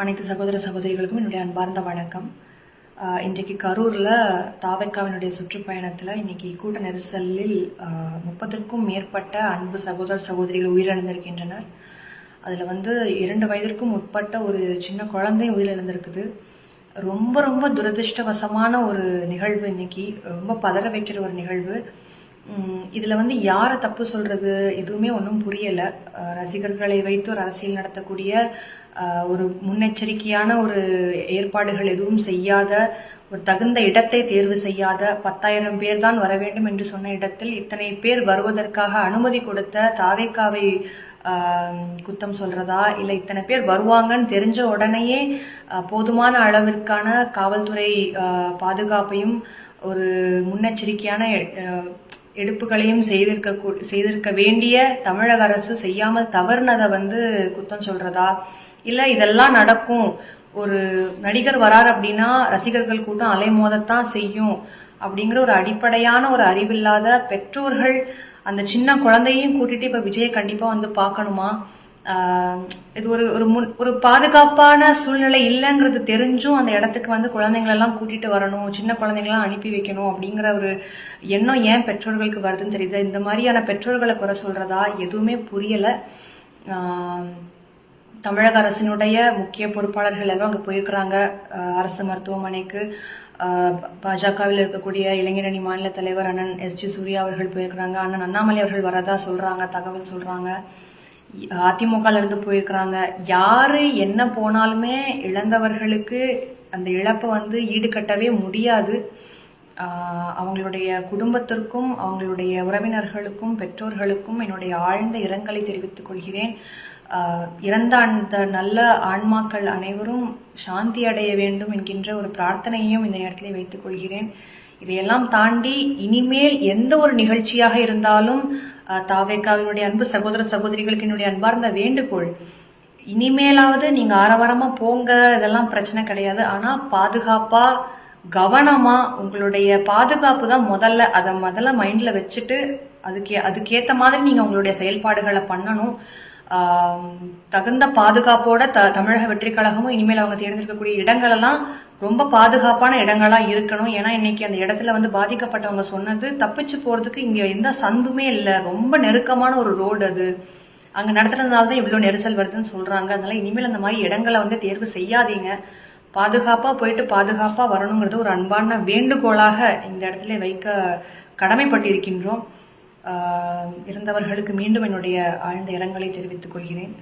அனைத்து சகோதர சகோதரிகளுக்கும் என்னுடைய அன்பார்ந்த வணக்கம். இன்றைக்கு கரூரில் தாவைக்காவினுடைய சுற்றுப்பயணத்தில் இன்னைக்கு கூட்ட நெரிசலில் முப்பதற்கும் மேற்பட்ட அன்பு சகோதர சகோதரிகள் உயிரிழந்திருக்கின்றனர். அதில் வந்து இரண்டு வயதிற்கும் உட்பட்ட ஒரு சின்ன குழந்தையும் உயிரிழந்திருக்குது. ரொம்ப ரொம்ப துரதிர்ஷ்டவசமான ஒரு நிகழ்வு இன்னைக்கு. ரொம்ப பதற வைக்கிற ஒரு நிகழ்வு. இதில் வந்து யாரை தப்பு சொல்கிறது எதுவுமே ஒன்றும் புரியலை. ரசிகர்களை வைத்து ஒரு அரசியல் நடத்தக்கூடிய ஒரு முன்னெச்சரிக்கையான ஒரு ஏற்பாடுகள் எதுவும் செய்யாத ஒரு தகுந்த இடத்தை தேர்வு செய்யாத பத்தாயிரம் பேர் தான் வர வேண்டும் என்று சொன்ன இடத்தில் இத்தனை பேர் வருவதற்காக அனுமதி கொடுத்த தாவேக்காவை குத்தம் சொல்றதா? இல்லை இத்தனை பேர் வருவாங்கன்னு தெரிஞ்ச உடனேயே போதுமான அளவிற்கான காவல்துறை பாதுகாப்பையும் ஒரு முன்னெச்சரிக்கையான எடுப்புகளையும் செய்திருக்க கூ- செய்திருக்க வேண்டிய தமிழக அரசு செய்யாமல் தவறுனதை வந்து குத்தம் சொல்றதா? இல்ல இதெல்லாம் நடக்கும். ஒரு நடிகர் வரார் அப்படின்னா ரசிகர்கள் கூட்டம் அலைமோதத்தான் செய்யும். அப்படிங்கிற ஒரு அடிப்படையான ஒரு அறிவில்லாத பெற்றோர்கள் அந்த சின்ன குழந்தையும் கூட்டிட்டு இப்ப விஜயை கண்டிப்பா வந்து பார்க்கணுமா? இது ஒரு ஒரு முன் ஒரு பாதுகாப்பான சூழ்நிலை இல்லைங்கிறது தெரிஞ்சும் அந்த இடத்துக்கு வந்து குழந்தைங்களெல்லாம் கூட்டிட்டு வரணும் சின்ன குழந்தைங்களாம் அனுப்பி வைக்கணும் அப்படிங்கிற ஒரு எண்ணம் ஏன் பெற்றோர்களுக்கு வருதுன்னு தெரியுது? இந்த மாதிரியான பெற்றோர்களை குறை சொல்றதா எதுவுமே புரியலை. தமிழக அரசினுடைய முக்கிய பொறுப்பாளர்கள் எல்லாரும் அங்கே போயிருக்கிறாங்க. அரசு மருத்துவமனைக்கு பாஜகவில் இருக்கக்கூடிய இளைஞரணி மாநில தலைவர் அண்ணன் எஸ் ஜி சூர்யா அவர்கள் போயிருக்கிறாங்க. அண்ணன் அண்ணாமலை அவர்கள் வரதா சொல்றாங்க தகவல் சொல்றாங்க. அதிமுகலேருந்து போயிருக்கிறாங்க. யார் என்ன போனாலுமே இழந்தவர்களுக்கு அந்த இழப்பை வந்து ஈடுகட்டவே முடியாது. அவங்களுடைய குடும்பத்திற்கும் அவங்களுடைய உறவினர்களுக்கும் பெற்றோர்களுக்கும் என்னுடைய ஆழ்ந்த இரங்கலை தெரிவித்துக் கொள்கிறேன். இறந்த அந்த நல்ல ஆன்மாக்கள் அனைவரும் சாந்தி அடைய வேண்டும் என்கின்ற ஒரு பிரார்த்தனையையும் இந்த நேரத்தில் வைத்துக் கொள்கிறேன். இதையெல்லாம் தாண்டி இனிமேல் எந்த ஒரு நிகழ்ச்சியாக இருந்தாலும் தாவேக்காவினுடைய அன்பு சகோதர சகோதரிகளுக்கு என்னுடைய அன்பார்ந்த வேண்டுகோள். இனிமேலாவது நீங்க ஆரவாரமா போங்க இதெல்லாம் பிரச்சனை கிடையாது. ஆனா பாதுகாப்பா கவனமா உங்களுடைய பாதுகாப்பு தான் முதல்ல. அதை முதல்ல மைண்ட்ல வச்சுட்டு அதுக்கு அதுக்கேற்ற மாதிரி நீங்க உங்களுடைய செயல்பாடுகளை பண்ணணும். தகுந்த பாதுகாப்போட த தமிழக வெற்றி கழகமும் இனிமேல் அவங்க தேர்ந்தெடுக்கக்கூடிய இடங்கள் எல்லாம் ரொம்ப பாதுகாப்பான இடங்களா இருக்கணும். ஏன்னா இன்னைக்கு அந்த இடத்துல வந்து பாதிக்கப்பட்டவங்க சொன்னது தப்பிச்சு போறதுக்கு இங்க எந்த சந்துமே இல்லை. ரொம்ப நெருக்கமான ஒரு ரோடு அது. அங்க நடத்துறதுனால தான் இவ்வளவு நெரிசல் வருதுன்னு சொல்றாங்க. அதனால இனிமேல் அந்த மாதிரி இடங்களை வந்து தேர்வு செய்யாதீங்க. பாதுகாப்பா போயிட்டு பாதுகாப்பா வரணுங்கிறது ஒரு அன்பான வேண்டுகோளாக இந்த இடத்துல வைக்க கடமைப்பட்டிருக்கின்றோம். இருந்தவர்களுக்கு மீண்டும் என்னுடைய ஆழ்ந்த இரங்கலை தெரிவித்துக் கொள்கிறேன்.